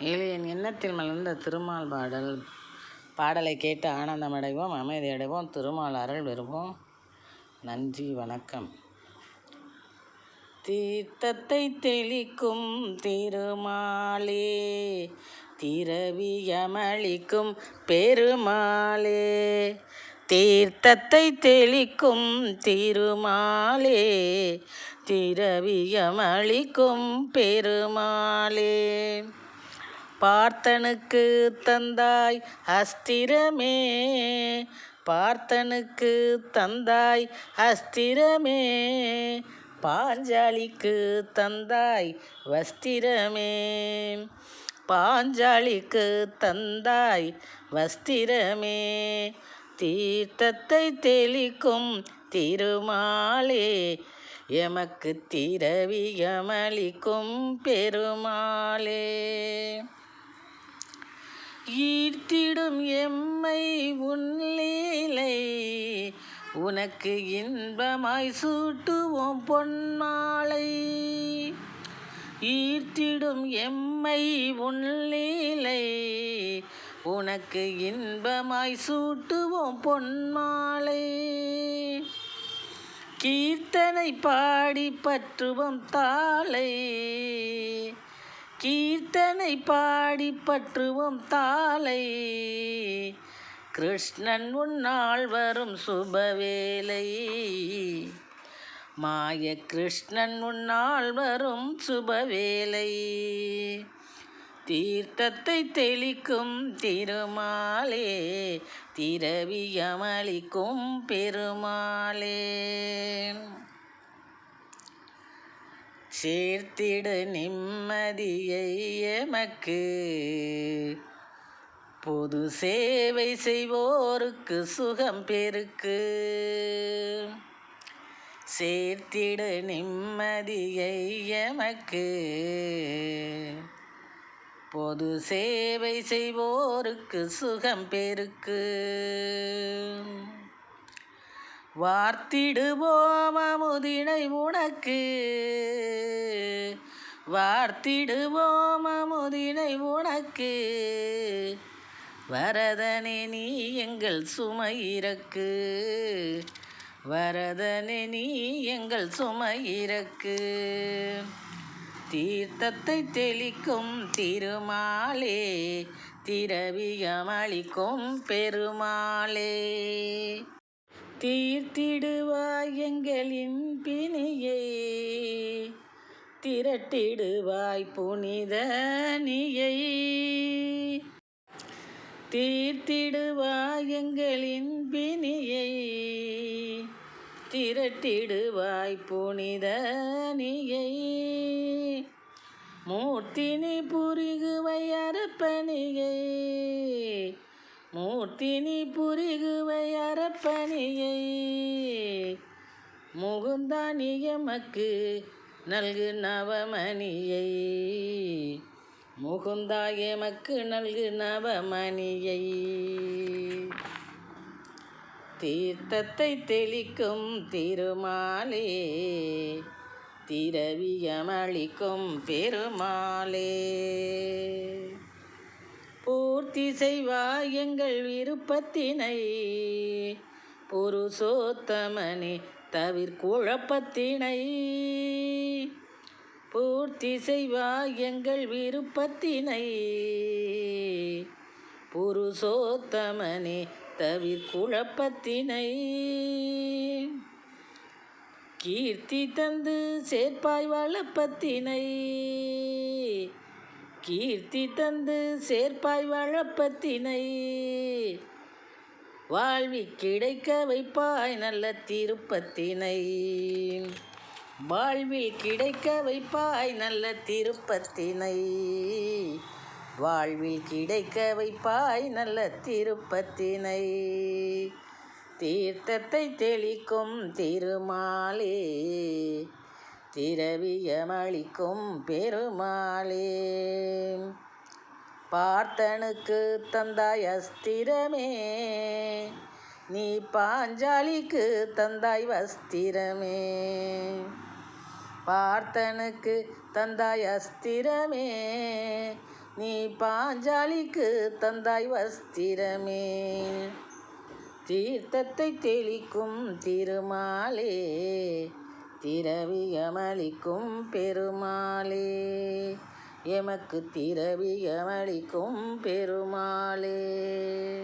இது எண்ணத்தில் மலர்ந்த திருமால் பாடல் பாடலை கேட்டு ஆனந்தமடைவோம் அமைதி அடைவோம் திருமால் அருள் வருவோம் நன்றி வணக்கம். தீர்த்தத்தை தெளிக்கும் திருமாலே திரவியமளிக்கும் பெருமாளே. தீர்த்தத்தை தெளிக்கும் திருமாலே திரவியமளிக்கும் பெருமாளே. பார்த்தனுக்கு தந்தாய் அஸ்திரமே பார்த்தனுக்கு தந்தாய் அஸ்திரமே பாஞ்சாலிக்கு தந்தாய் வஸ்திரமே. பாஞ்சாலிக்கு தந்தாய் வஸ்திரமே தீர்த்தத்தை தெளிக்கும் திருமாலே எமக்கு திரவியமளிக்கும் பெருமாளே. ஈர்த்திடும் எம்மை உன்லீலை உனக்கு இன்பமாய் சூட்டுவோம் பொன்னாளை. ஈர்த்திடும் எம்மை உன்லீலை உனக்கு இன்பமாய் சூட்டுவோம் பொன்மாலை கீர்த்தனை பாடி பற்றுவோம் தாளை. கீர்த்தனை பாடி பற்றுவோம் தாளை. கிருஷ்ணன் உன்னால் வரும் சுபவேலை மாய கிருஷ்ணன் உன்னால் வரும் சுபவேலை தீர்த்தத்தை தெளிக்கும் திருமாலே திரவியமளிக்கும் பெருமாளே. சேர்த்திடு நிம்மதியை எமக்கு. பொது சேவை செய்வோருக்கு சுகம் பெருக்கு. சேர்த்திடு நிம்மதியை எமக்கு. பொது சேவை செய்வோருக்கு சுகம் பெருக்கு. வார்த்திடுவோம் அமுதினை உனக்கு. வார்த்திடுவோம் அமுதினை உனக்கு. வரதனே நீ எங்கள் சுமையிறக்கு. வரதனே நீ எங்கள் சுமையிறக்கு. தீர்த்தத்தை தெளிக்கும் திருமாலே திரவியமளிக்கும் பெருமாளே. தீர்த்திடுவாய் எங்களின் பிணியை. திரட்டிடுவாய் புனித நியை. தீர்த்திடுவாய் எங்களின் பிணியை. திரட்டிடுவாய் புனித நியை. மூர்த்தினி புரிகுவை அரப்பணியை மூர்த்தினி புரிகுவை அரப்பணியை. முகுந்தானி எமக்கு நல்கு நவமணியை. முகுந்தா எமக்கு நல்கு நவமணியை. தீர்த்தத்தை தெளிக்கும் திருமாலே திரவியமளிக்கும் பெருமாளே. பூர்த்தி செய்வா எங்கள் விருப்பத்தினை. புருஷோத்தமனே தவிர்குழப்பத்தினை பூர்த்தி செய்வா எங்கள் விருப்பத்தினை. புருஷோத்தமனே தவிர்குழப்பத்தினை கீர்த்தி தந்து சேர்ப்பாய் வளப்பத்தினை. கீர்த்தி தந்து சேர்ப்பாய் வாழப்பத்தினை வாழ்வி கிடைக்க வைப்பாய் நல்ல திருப்பத்தினை. வாழ்வில் கிடைக்க வைப்பாய் நல்ல திருப்பத்தினை. வாழ்வில் கிடைக்க வைப்பாய் நல்ல திருப்பத்தினை. தீர்த்தத்தை தெளிக்கும் திருமாலே. திரவியமளிக்கும் பெருமாளே. பார்த்தனுக்கு தந்தாய் அஸ்திரமே. நீ பாஞ்சாலிக்கு தந்தாய் வஸ்திரமே. பார்த்தனுக்கு தந்தாய் அஸ்திரமே. நீ பாஞ்சாலிக்கு தந்தாய் வஸ்திரமே. தீர்த்தத்தை தெளிக்கும் திருமாலே. திரவியமளிக்கும் பெருமாளே. எமக்கு திரவியமளிக்கும் பெருமாளே.